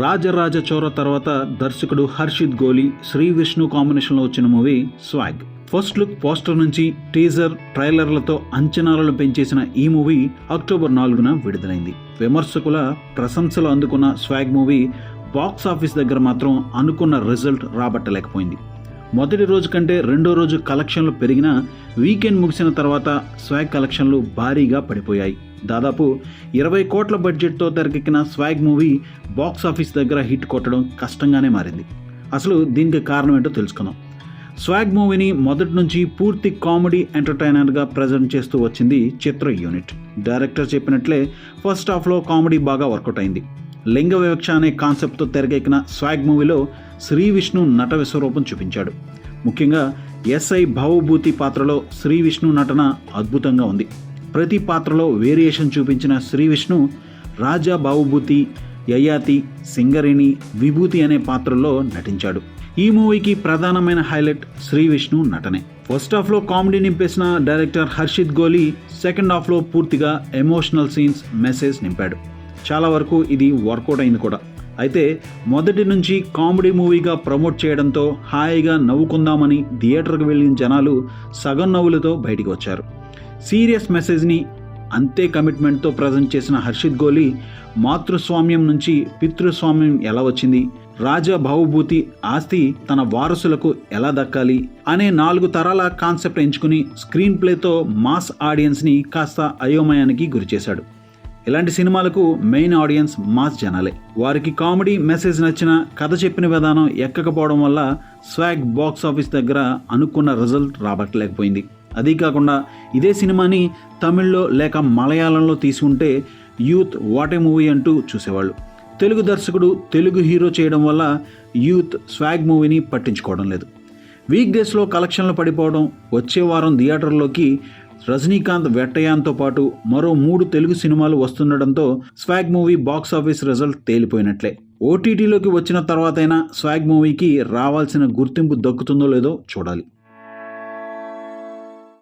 రాజరాజ చోర తర్వాత దర్శకుడు హర్షిత్ గోలి శ్రీ విష్ణు కాంబినేషన్లో వచ్చిన movie swag. First look poster నుంచి టీజర్ ట్రైలర్లతో అంచనాలను పెంచేసిన ఈ మూవీ అక్టోబర్ నాలుగున విడుదలైంది. విమర్శకుల ప్రశంసలు అందుకున్న స్వాగ్ మూవీ బాక్స్ ఆఫీస్ దగ్గర మాత్రం అనుకున్న రిజల్ట్ రాబట్టలేకపోయింది. మొదటి రోజు కంటే రెండో రోజు కలెక్షన్లు పెరిగినా వీకెండ్ ముగిసిన తర్వాత స్వాగ్ కలెక్షన్లు భారీగా పడిపోయాయి. దాదాపు ఇరవై కోట్ల బడ్జెట్తో తెరకెక్కిన స్వాగ్ మూవీ బాక్స్ ఆఫీస్ దగ్గర హిట్ కొట్టడం కష్టంగానే మారింది. అసలు దీనికి కారణం ఏంటో తెలుసుకుందాం. స్వాగ్ మూవీని మొదటి నుంచి పూర్తి కామెడీ ఎంటర్టైనర్గా ప్రజెంట్ చేస్తూ వచ్చింది చిత్ర యూనిట్. డైరెక్టర్ చెప్పినట్లే ఫస్ట్ హాఫ్లో కామెడీ బాగా వర్కౌట్ అయింది. లింగ వివక్ష అనే కాన్సెప్ట్తో తెరకెక్కిన స్వాగ్ మూవీలో శ్రీ విష్ణు నట విశ్వరూపం చూపించాడు. ముఖ్యంగా ఎస్ఐ భావభూతి పాత్రలో శ్రీ విష్ణు నటన అద్భుతంగా ఉంది. ప్రతి పాత్రలో వేరియేషన్ చూపించిన శ్రీ విష్ణు రాజా భావభూతి యయాతి సింగరేణి విభూతి అనే పాత్రల్లో నటించాడు. ఈ మూవీకి ప్రధానమైన హైలైట్ శ్రీ విష్ణు నటనే. ఫస్ట్ హాఫ్లో కామెడీ నింపేసిన డైరెక్టర్ హర్షిత్ గోలీ సెకండ్ హాఫ్లో పూర్తిగా ఎమోషనల్ సీన్స్ మెసేజ్ నింపాడు. చాలా వరకు ఇది వర్కౌట్ అయింది కూడా. అయితే మొదటి నుంచి కామెడీ మూవీగా ప్రమోట్ చేయడంతో హాయిగా నవ్వుకుందామని థియేటర్కి వెళ్ళిన జనాలు సగం నవ్వులతో బయటికి వచ్చారు. సీరియస్ మెసేజ్ని అంతే కమిట్మెంట్తో ప్రజెంట్ చేసిన హర్షిత్ గోలీ మాతృస్వామ్యం నుంచి పితృస్వామ్యం ఎలా వచ్చింది? రాజా భావభూతి ఆస్తి తన వారసులకు ఎలా దక్కాలి? అనే నాలుగు తరాల కాన్సెప్ట్ ఎంచుకుని స్క్రీన్ ప్లేతో మాస్ ఆడియన్స్ని కాస్త అయోమయానికి గురిచేశాడు. ఇలాంటి సినిమాలకు మెయిన్ ఆడియన్స్ మాస్ జనాలే. వారికి కామెడీ మెసేజ్ నచ్చిన కథ చెప్పిన విధానం ఎక్కకపోవడం వల్ల స్వాగ్ బాక్స్ ఆఫీస్ దగ్గర అనుకున్న రిజల్ట్ రాబట్టలేకపోయింది. అదీ కాకుండా ఇదే సినిమాని తమిళ్ళో లేక మలయాళంలో తీసుకుంటే యూత్ వాటే మూవీ అంటూ చూసేవాళ్ళు. తెలుగు దర్శకుడు తెలుగు హీరో చేయడం వల్ల యూత్ స్వాగ్ మూవీని పట్టించుకోవడం లేదు. వీక్ డేస్లో కలెక్షన్లు పడిపోవడం వచ్చే వారం థియేటర్లోకి రజనీకాంత్ వెట్టయాన్తో పాటు మరో మూడు తెలుగు సినిమాలు వస్తుండడంతో swag movie box office result తేలిపోయినట్లే. ఓటీటీలోకి వచ్చిన తర్వాతైనా స్వాగ్ మూవీకి రావాల్సిన గుర్తింపు దక్కుతుందో లేదో చూడాలి.